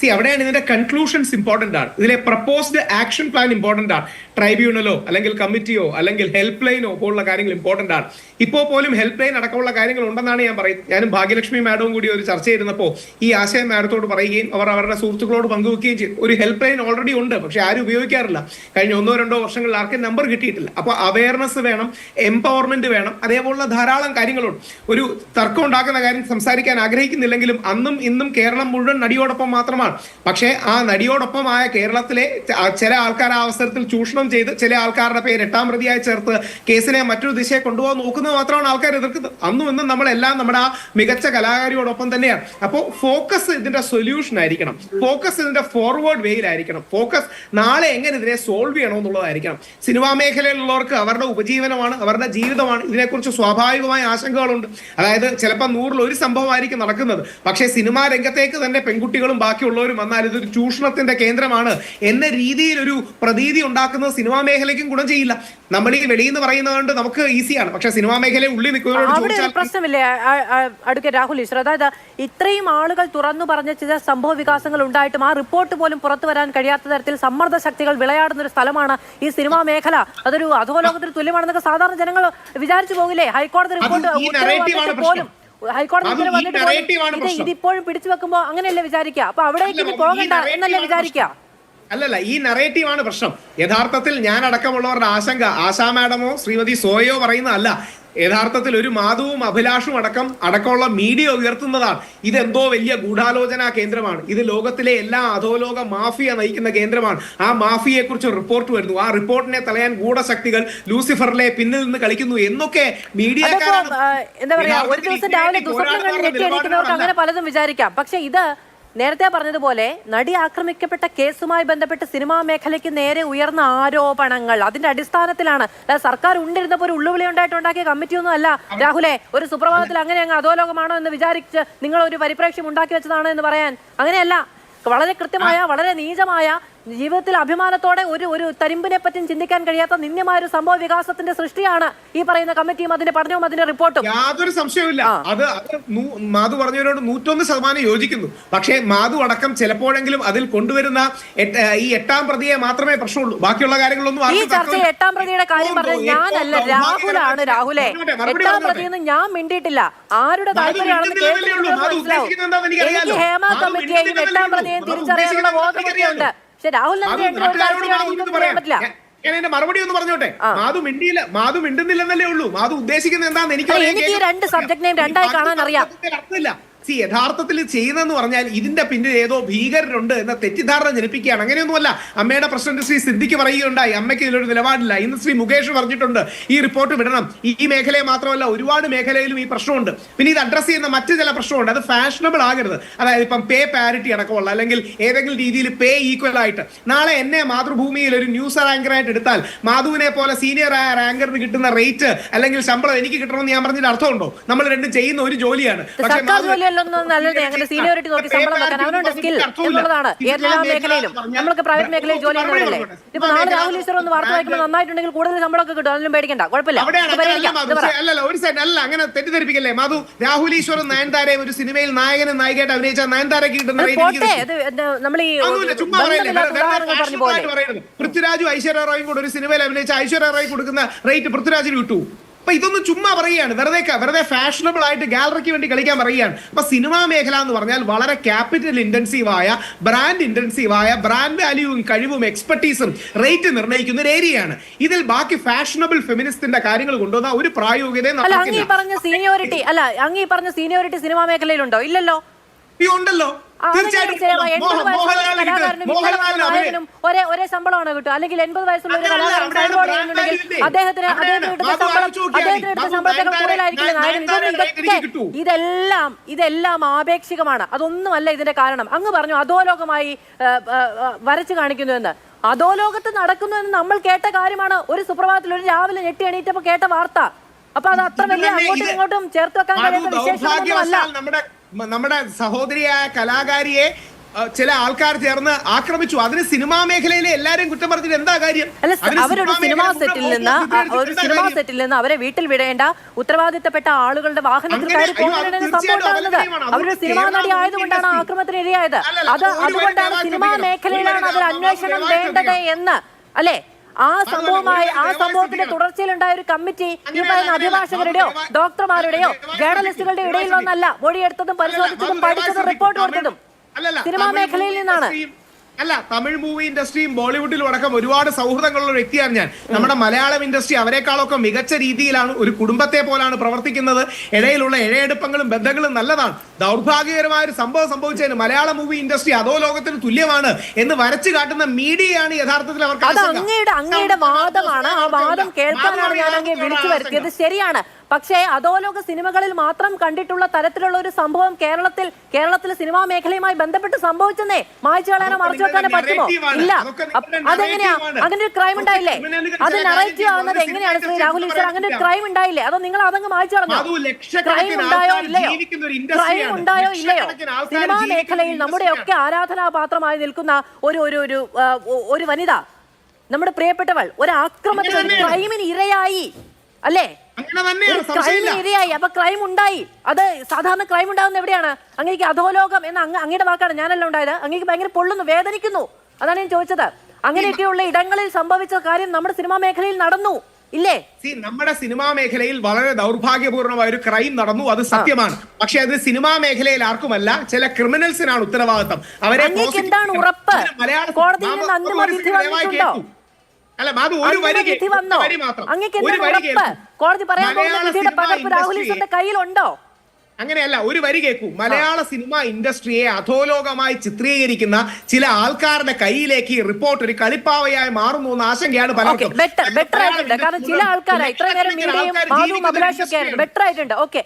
C അവിടെയാണ് ഇതിന്റെ conclusions important ആണ്. ഇതിലെ പ്രപ്പോസ്ഡ് ആക്ഷൻ പ്ലാൻ ഇമ്പോർട്ടന്റ് ആണ്. ട്രൈബ്യൂണലോ അല്ലെങ്കിൽ കമ്മിറ്റിയോ അല്ലെങ്കിൽ ഹെൽപ്പ് ലൈനോ പോലുള്ള കാര്യങ്ങൾ ഇമ്പോർട്ടന്റ് ആണ്. ഇപ്പോൾ പോലും ഹെൽപ്പ് ലൈൻ അടക്കമുള്ള കാര്യങ്ങൾ ഉണ്ടെന്നാണ് ഞാൻ പറയുന്നത്. ഞാനും ഭാഗ്യലക്ഷ്മി മാഡവും കൂടി ഒരു ചർച്ച ചെയ്തിരുന്നപ്പോൾ ഈ ആശയം മാഡത്തോട് പറയുകയും അവർ അവരുടെ സുഹൃത്തുക്കളോട് പങ്കുവെക്കുകയും ചെയ്തു. ഒരു ഹെൽപ്പ് ലൈൻ ഓൾറെഡി ഉണ്ട് പക്ഷെ ആരും ഉപയോഗിക്കാറില്ല. കഴിഞ്ഞ ഒന്നോ രണ്ടോ വർഷങ്ങളിൽ ആർക്കും നമ്പർ കിട്ടിയിട്ടില്ല. അപ്പോൾ അവയർനെസ് വേണം എംപവർമെന്റ് വേണം അതേപോലുള്ള ധാരാളം കാര്യങ്ങളുണ്ട്. ഒരു തർക്കം ഉണ്ടാക്കുന്ന കാര്യം സംസാരിക്കാൻ ആഗ്രഹിക്കുന്നില്ലെങ്കിലും അന്നും ഇന്നും കേരളം മുഴുവൻ നടിയോടൊപ്പം മാത്രമാണ്. പക്ഷേ ആ നടിയോടൊപ്പമായ കേരളത്തിലെ ചില ആൾക്കാർ ആ അവസരത്തിൽ ചൂഷണം ചെയ്ത് ചില ആൾക്കാരുടെ പേര് എട്ടാം പ്രതിയായി ചേർത്ത് കേസിനെ മറ്റൊരു ദിശയെ കൊണ്ടുപോകാൻ നോക്കുന്നത് മാത്രമാണ് ആൾക്കാർ എതിർക്കുന്നത്. അന്നും ഇന്നും നമ്മളെല്ലാം നമ്മുടെ ആ മികച്ച കലാകാരിയോടൊപ്പം തന്നെയാണ്. അപ്പോൾ ഫോക്കസ് ഇതിന്റെ സൊല്യൂഷൻ ആയിരിക്കണം. ഫോക്കസ് ഇതിന്റെ ഫോർവേഡ് വേയിലായിരിക്കണം ഫോക്കസ് നാളെ എങ്ങനെ ഇതിനെ സോൾവ് ചെയ്യണമെന്നുള്ളതായിരിക്കണം. സിനിമാ മേഖലയിലുള്ളവർക്ക് അവരുടെ ഉപജീവനമാണ് അവരുടെ ജീവിതമാണ്. ഇതിനെക്കുറിച്ച് സ്വാഭാവികമായ ആശങ്കകളുണ്ട്. അതായത് ചിലപ്പോൾ നൂറിൽ ഒരു സംഭവമായിരിക്കും നടക്കുന്നത്. പക്ഷേ സിനിമാ രംഗത്തേക്ക് തന്നെ പെൺകുട്ടികളും ബാക്കിയുള്ളവരും വന്നാൽ ഇതൊരു ചൂഷണത്തിന്റെ കേന്ദ്രമാണ്. എന്ന രീതിയിൽ ഒരു പ്രതീതി ഉണ്ടാക്കുന്ന സിനിമാ മേഖലയ്ക്കും ഗുണം ചെയ്യില്ല. നമ്മൾ ഈ വെളിയിൽ നിന്ന് പറയുന്നത് കൊണ്ട് നമുക്ക് ഈസിയാണ്. പക്ഷെ സിനിമാ മേഖലയിൽ ഉള്ളിൽ നിൽക്കുന്നവരോട് പ്രശ്നമില്ലേ? അടുക്കെ രാഹുൽ ഈശ്വർ. അതായത് ഇത്രയും ആളുകൾ തുറന്നു പറഞ്ഞ ചില സംഭവ വികാസങ്ങൾ ഉണ്ടായിട്ടും ആ റിപ്പോർട്ട് പോലും പുറത്തു വരാൻ കഴിയാത്ത തരത്തിൽ സമ്മർദ്ദ ശക്തികൾ വിളയാടുന്ന ഒരു സ്ഥലമാണ് ഈ സിനിമാ മേഖല. അതൊരു അധോലോകത്തിന് തുല്യമാണെന്നൊക്കെ സാധാരണ ജനങ്ങൾ വിചാരിച്ചു പോകില്ലേ? ഹൈക്കോടതി റിപ്പോർട്ട് പോലും ഹൈക്കോടതി ഇതിപ്പോഴും പിടിച്ചു വെക്കുമ്പോ അങ്ങനെയല്ലേ വിചാരിക്കുക അപ്പൊ അവിടേക്ക് പോകണ്ട എന്നല്ലേ വിചാരിക്കുക അല്ലല്ല ഈ നറേറ്റീവാണ് പ്രശ്നം. യഥാർത്ഥത്തിൽ ഞാൻ അടക്കമുള്ളവരുടെ ആശങ്ക ആശാ മാഡമോ ശ്രീമതി സോയോ പറയുന്നതല്ല. യഥാർത്ഥത്തിൽ ഒരു മാധവും അഭിലാഷും അടക്കം അടക്കമുള്ള മീഡിയ ഉയർത്തുന്നതാണ്. ഇതെന്തോ വലിയ ഗൂഢാലോചന കേന്ദ്രമാണ്. ഇത് ലോകത്തിലെ എല്ലാ അധോലോക മാഫിയ നയിക്കുന്ന കേന്ദ്രമാണ്. ആ മാഫിയെ കുറിച്ച് റിപ്പോർട്ട് വരുന്നു. ആ റിപ്പോർട്ടിനെ തടയാൻ ഗൂഢശക്തികൾ ലൂസിഫറിലെ പിന്നിൽ നിന്ന് കളിക്കുന്നു എന്നൊക്കെ മീഡിയ എന്താ പറയാ ഒരു ദിവസം രാവിലെ അങ്ങനെ പലതും വിചാരിക്കാം. പക്ഷെ ഇത് നേരത്തെ പറഞ്ഞതുപോലെ നടി ആക്രമിക്കപ്പെട്ട കേസുമായി ബന്ധപ്പെട്ട് സിനിമാ മേഖലയ്ക്ക് നേരെ ഉയർന്ന ആരോപണങ്ങൾ. അതിന്റെ അടിസ്ഥാനത്തിലാണ് സർക്കാർ ഉണ്ടിരുന്നപ്പോൾ ഒരു ഉള്ളുവിളി ഉണ്ടായിട്ട് ഉണ്ടാക്കിയ കമ്മിറ്റിയൊന്നും അല്ല. രാഹുലെ ഒരു സുപ്രഭാതത്തിൽ അങ്ങനെ അങ്ങ് അധോലോകമാണോ എന്ന് വിചാരിച്ച് നിങ്ങൾ ഒരു പരിപ്രേക്ഷ്യം ഉണ്ടാക്കി വെച്ചതാണോ എന്ന് പറയാൻ? അങ്ങനെയല്ല. വളരെ കൃത്യമായ വളരെ നീചമായ ജീവിതത്തിൽ അഭിമാനത്തോടെ ഒരു ഒരു തരിമ്പിനെ പറ്റിയും ചിന്തിക്കാൻ കഴിയാത്ത നിന്യമായ ഒരു സംഭവ വികാസത്തിന്റെ സൃഷ്ടിയാണ് ഈ പറയുന്ന കമ്മിറ്റിയും അതിന്റെ പഠനവും അതിന്റെ റിപ്പോർട്ടും യാതൊരു സംശയവുമില്ല അത് അത് മാധു പറഞ്ഞവരോട് നൂറ്റൊന്ന് ശതമാനം യോജിക്കുന്നു പക്ഷേ മാധു അടക്കം ചിലപ്പോഴെങ്കിലും അതിൽ കൊണ്ടുവരുന്ന ഈ എട്ടാം പ്രതിയെ മാത്രമേ പ്രശ്നമുള്ളൂ ബാക്കിയുള്ള കാര്യങ്ങളൊന്നും ഈ ചർച്ച ചർച്ചയിൽ. എട്ടാം പ്രതിയുടെ കാര്യം പറഞ്ഞാൽ പറഞ്ഞത് ഞാനല്ല രാഹുലാണ് രാഹുലെ എട്ടാം. പ്രതിയെന്ന് ഞാൻ മിണ്ടിയിട്ടില്ല ആരുടെ താല്പര്യമാണെന്ന് മനസ്സിലാവും. എനിക്ക് ഹേമ കമ്മിറ്റിയെയും എട്ടാം. പ്രതിയെയും തിരിച്ചറിയാനുള്ള ബോധമൊക്കെയുണ്ട്. പക്ഷെ രാഹുൽ. പറ്റില്ല ഞാൻ- എന്റെ മറുപടി ഒന്ന് പറഞ്ഞോട്ടെ. മാധു മിണ്ടിയില്ല മാധു മിണ്ടുന്നില്ലെന്നല്ലേ ഉള്ളൂ മാധു ഉദ്ദേശിക്കുന്നത് എന്താന്ന് എനിക്ക് രണ്ട് സബ്ജക്ട് നെയിം രണ്ടായി കാണാൻ അറിയാം. അർത്ഥമില്ല സി യഥാർത്ഥത്തിൽ ചെയ്യുന്നതെന്ന് പറഞ്ഞാൽ ഇതിന്റെ പിന്നിൽ ഏതോ ഭീകരരുണ്ട് എന്ന തെറ്റിദ്ധാരണ ജനിപ്പിക്കുകയാണ്. അങ്ങനെയൊന്നുമല്ല. അമ്മയുടെ പ്രസിഡന്റ് ശ്രീ സിദ്ദിഖ് പറയുകയുണ്ടായി. അമ്മയ്ക്ക് ഇതിലൊരു നിലപാടില്ല. ഇന്ന് ശ്രീ മുകേഷ് പറഞ്ഞിട്ടുണ്ട് ഈ റിപ്പോർട്ട് വിടണം. ഈ ഈ മേഖലയെ മാത്രമല്ല ഒരുപാട് മേഖലയിലും ഈ പ്രശ്നമുണ്ട്. പിന്നെ ഇത് അഡ്രസ് ചെയ്യുന്ന മറ്റു ചില പ്രശ്നമുണ്ട്. അത് ഫാഷനബിൾ ആകരുത്. അതായത് ഇപ്പം പേ പാരിറ്റി അടക്കമുള്ള അല്ലെങ്കിൽ ഏതെങ്കിലും രീതിയിൽ പേ ഈക്വൽ ആയിട്ട്. നാളെ എന്നെ മാതൃഭൂമിയിൽ ഒരു ന്യൂസ് റാങ്കറായിട്ട് എടുത്താൽ മാധുവിനെ പോലെ സീനിയർ ആയ റാങ്കറിന് കിട്ടുന്ന റേറ്റ് അല്ലെങ്കിൽ ശമ്പളം എനിക്ക് കിട്ടണമെന്ന് ഞാൻ പറഞ്ഞിട്ട് അർത്ഥമുണ്ടോ? നമ്മൾ രണ്ടും ചെയ്യുന്ന ഒരു ജോലിയാണ്. പക്ഷേ മാധു- നല്ലത് അങ്ങനെ സീനിയോറിറ്റി നോക്കി ശമ്പളം വെക്കാൻ അവനുണ്ട് സ്കിൽ എന്നുള്ളതാണ് എല്ലാ മേഖലയിലും നമ്മൾക്ക് പ്രൈവറ്റ് മേഖലയിൽ ജോലി ചെയ്യുന്നവരല്ലേ ഇപ്പൊ നാളെ രാഹുൽ ഈശ്വർ ഒന്ന് വാർത്ത വായിക്കുമ്പോൾ നന്നായിട്ടുണ്ടെങ്കിൽ കൂടുതൽ ശമ്പളമൊക്കെ കിട്ടും. അതിലും പേടിക്കണ്ട. കുഴപ്പമില്ല. അല്ലല്ല ഒരു സൈഡ് അല്ല അങ്ങനെ തെറ്റിദ്ധരിപ്പിക്കല്ലേ? മാധു രാഹുൽ ഈശ്വർ നയൻതാരെ ഒരു സിനിമയിൽ നായകനും നായികയായിട്ട് അഭിനയിച്ച നയൻതാരക്ക് നമ്മൾ ഈ. പൃഥ്വിരാജും ഐശ്വര്യ റോയും കൂടെ ഒരു സിനിമയിൽ അഭിനയിച്ച ഐശ്വര്യ റോയ് കൊടുക്കുന്ന റേറ്റ് പൃഥ്വിരാജിന് കിട്ടൂ. അപ്പൊ ഇതൊന്നും ചുമ്മാ പറയുകയാണ്. വെറുതെ വെറുതെ ഫാഷനബിൾ ആയിട്ട് ഗാലറിക്ക് വേണ്ടി കളിക്കാൻ പറയുകയാണ്. അപ്പൊ സിനിമാ മേഖല എന്ന് പറഞ്ഞാൽ വളരെ ക്യാപിറ്റൽ ഇന്റൻസീവ് ആയ ബ്രാൻഡ് ഇന്റൻസീവ് ആയ ബ്രാൻഡ് വാല്യൂവും കഴിവും എക്സ്പെർട്ടീസും റേറ്റ് നിർണയിക്കുന്ന ഒരു ഏരിയയാണ് ഇതിൽ ബാക്കി ഫാഷനബിൾ ഫെമിനിസ്റ്റിന്റെ കാര്യങ്ങൾ കൊണ്ടുവന്ന ഒരു പ്രായോഗികതയും അല്ല അങ്ങ് ഈ പറഞ്ഞ സീനിയോറിറ്റി അല്ല അങ്ങ് ഈ പറഞ്ഞ സീനിയോറിറ്റി സിനിമാ മേഖലയിലുണ്ടോ? ഇല്ലല്ലോ. ഉണ്ടല്ലോ. ഒരു ഒരേ ശമ്പളമാണോ കിട്ടുക. അല്ലെങ്കിൽ എൺപത് വയസ്സുള്ള ഒരു കലാകാരൻ സൈബോർഡ് ചെയ്യുന്നുണ്ടെങ്കിൽ അദ്ദേഹത്തിന് അദ്ദേഹത്തിന് കിട്ടുന്ന ശമ്പളം അദ്ദേഹത്തിന്. കിട്ടുന്ന ശമ്പളത്തേക്കാൾ കിട്ടൂ. ഇതെല്ലാം ഇതെല്ലാം ആപേക്ഷികമാണ്. അതൊന്നുമല്ല ഇതിന്റെ കാരണം. അങ്ങ് പറഞ്ഞു അധോലോകമായി വരച്ചു കാണിക്കുന്നു എന്ന്. അധോലോകത്ത് നടക്കുന്നു എന്ന് നമ്മൾ കേട്ട കാര്യമാണ്. ഒരു സുപ്രഭാതത്തിൽ ഒരു രാവിലെ ഞെട്ടി എണീറ്റപ്പോ കേട്ട വാർത്ത. അപ്പൊ അത് അത്ര വലിയ അങ്ങോട്ടും ഇങ്ങോട്ടും ചേർത്ത് വെക്കാൻ കഴിയുന്ന ദൗർഭാഗ്യവശാൽ നമ്മുടെ സഹോദരിയായ കലാകാരിയെ ചില ആൾക്കാർ ചേർന്ന് ആക്രമിച്ചു. അതിന് സിനിമാ മേഖലയിലെ എല്ലാരും കുറ്റം പറഞ്ഞിട്ട് എന്താ കാര്യം? അവരുടെ അവരൊരു സിനിമാ സെറ്റിൽ നിന്ന് ഒരു സിനിമാ സെറ്റിൽ നിന്ന് അവരെ വീട്ടിൽ വിടേണ്ട ഉത്തരവാദിത്തപ്പെട്ട ആളുകളുടെ വാഹനത്തിൽ. അവരൊരു അതുകൊണ്ട് സിനിമാ നടി ആയതുകൊണ്ടാണ് ആക്രമണത്തിന് ഇരയായത് അത് അതുകൊണ്ടാണ് സിനിമാ മേഖലയിലാണ് അവർ അന്വേഷണം വേണ്ടത് എന്ന് അല്ലെ? ആ സംഭവമായി ആ സമൂഹത്തിന്റെ സംഭവത്തിന്റെ. തുടർച്ചയിലുണ്ടായ ഒരു കമ്മിറ്റി ഈ പറയുന്ന. അഭിഭാഷകരുടെയോ ഡോക്ടർമാരുടെയോ ജേർണലിസ്റ്റുകളുടെ. ഇടയിൽ നിന്നല്ല മൊഴിയെടുത്തതും പരിശോധിച്ചതും പഠിച്ചതും റിപ്പോർട്ട് കൊടുത്തതും സിനിമാ മേഖലയിൽ നിന്നാണ് അല്ല തമിഴ് മൂവി ഇൻഡസ്ട്രിയും ബോളിവുഡിലും അടക്കം ഒരുപാട് സൗഹൃദങ്ങളുള്ള ഒരു വ്യക്തിയാണ് ഞാൻ. നമ്മുടെ മലയാളം ഇൻഡസ്ട്രി അവരെക്കാളൊക്കെ മികച്ച രീതിയിലാണ് ഒരു കുടുംബത്തെ പോലാണ് പ്രവർത്തിക്കുന്നത്. ഇടയിലുള്ള ഇഴയെടുപ്പങ്ങളും ബന്ധങ്ങളും നല്ലതാണ്. ദൗർഭാഗ്യകരമായ ഒരു സംഭവം സംഭവിച്ചതിന് മലയാള മൂവി ഇൻഡസ്ട്രി അതോ ലോകത്തിന് തുല്യമാണ് എന്ന് വരച്ചു കാട്ടുന്ന മീഡിയയാണ് യഥാർത്ഥത്തിൽ അവർക്ക്. അങ്ങയുടെ അങ്ങയുടെ വാദമാണ്. ആ വാദം കേൾക്കാനാണ് ഞാൻ വിളിച്ചു വരുത്തിയത്. ശരിയാണ്. പക്ഷേ അധോലോക സിനിമകളിൽ മാത്രം കണ്ടിട്ടുള്ള തരത്തിലുള്ള ഒരു സംഭവം കേരളത്തിൽ കേരളത്തിലെ സിനിമാ മേഖലയുമായി ബന്ധപ്പെട്ട് സംഭവിച്ചെന്നേ മായ്ച്ചു കളയാനോ മറച്ചു വെക്കാനോ പറ്റുമോ. ഇല്ല. അതെങ്ങനെയാ? അങ്ങനെ ഒരു ക്രൈം ഉണ്ടായില്ലേ? അത് നറേറ്റീവ് ആവുന്നത് എങ്ങനെയാണ് ശ്രീ രാഹുൽ ഈശ്വർ? അങ്ങനെ ഒരു ക്രൈം ഉണ്ടായില്ലേ? അതോ നിങ്ങൾ അതങ്ങ് മായ്ച്ചു കളഞ്ഞു? ക്രൈം ഉണ്ടായോ ഇല്ലയോ? ക്രൈം ഉണ്ടായോ ഇല്ലയോ? സിനിമാ മേഖലയിൽ നമ്മുടെ ഒക്കെ ആരാധനാപാത്രമായി നിൽക്കുന്ന ഒരു ഒരു ഒരു ഒരു വനിത നമ്മുടെ പ്രിയപ്പെട്ടവൾ ഒരു ആക്രമത്തിൽ ഒരു ക്രൈമിന് ഇരയായി. അല്ലേ? ക്രൈമിന് ഇരയായി അപ്പൊ ക്രൈം ഉണ്ടായി. അത് സാധാരണ ക്രൈം ഉണ്ടാകുന്ന എവിടെയാണ്? അങ്ങേക്ക് അധോലോകം എന്ന അങ്ങ് അങ്ങയുടെ വാക്കാണ് ഞാനല്ല ഉണ്ടായത്. അങ്ങേക്ക് ഭയങ്കര പൊള്ളുന്നു വേദനിക്കുന്നു. അതാണ് ഞാൻ ചോദിച്ചത്. അങ്ങനെയൊക്കെയുള്ള ഇടങ്ങളിൽ സംഭവിച്ച കാര്യം നമ്മുടെ സിനിമാ മേഖലയിൽ നടന്നു. ഇല്ലേ? നമ്മുടെ സിനിമാ മേഖലയിൽ വളരെ ദൗർഭാഗ്യപൂർണമായ ഒരു ക്രൈം നടന്നു. അത് സത്യമാണ്. പക്ഷെ അത് സിനിമാ മേഖലയിൽ ആർക്കുമല്ല. ചില ക്രിമിനൽസിനാണ് ഉത്തരവാദിത്തം. അവരെ എന്താണ് ഉറപ്പ്? മലയാള- കോടതിയിൽ നിന്ന് അന്തിമവിധി വന്നിട്ടുണ്ടോ? അല്ല ഒരു വരി വിധി. വന്നോ? അങ്ങേക്ക് ഉറപ്പ്. കോടതി പറയാൻ പോകുന്ന മലയാള വിധിയുടെ സിനിമാ പകർപ്പ് രാഹുൽ ഈശ്വറിന്റെ കയ്യിലുണ്ടോ? അങ്ങനെയല്ല ഒരു വരി കേൾക്കൂ. മലയാള സിനിമ ഇൻഡസ്ട്രിയെ അധോലോകമായി ചിത്രീകരിക്കുന്ന ചില ആൾക്കാരുടെ കയ്യിലേക്ക് ഈ റിപ്പോർട്ട് ഒരു കളിപ്പാവയായി മാറുന്നു എന്ന ആശങ്കയാണ് പലർക്കും. ബെറ്റർ ബെറ്റർ ആയിട്ടുണ്ട്. കാരണം ചില ഇത്ര നേരം മീഡിയയും ബെറ്റർ ആയിട്ടുണ്ട്. ഓക്കെ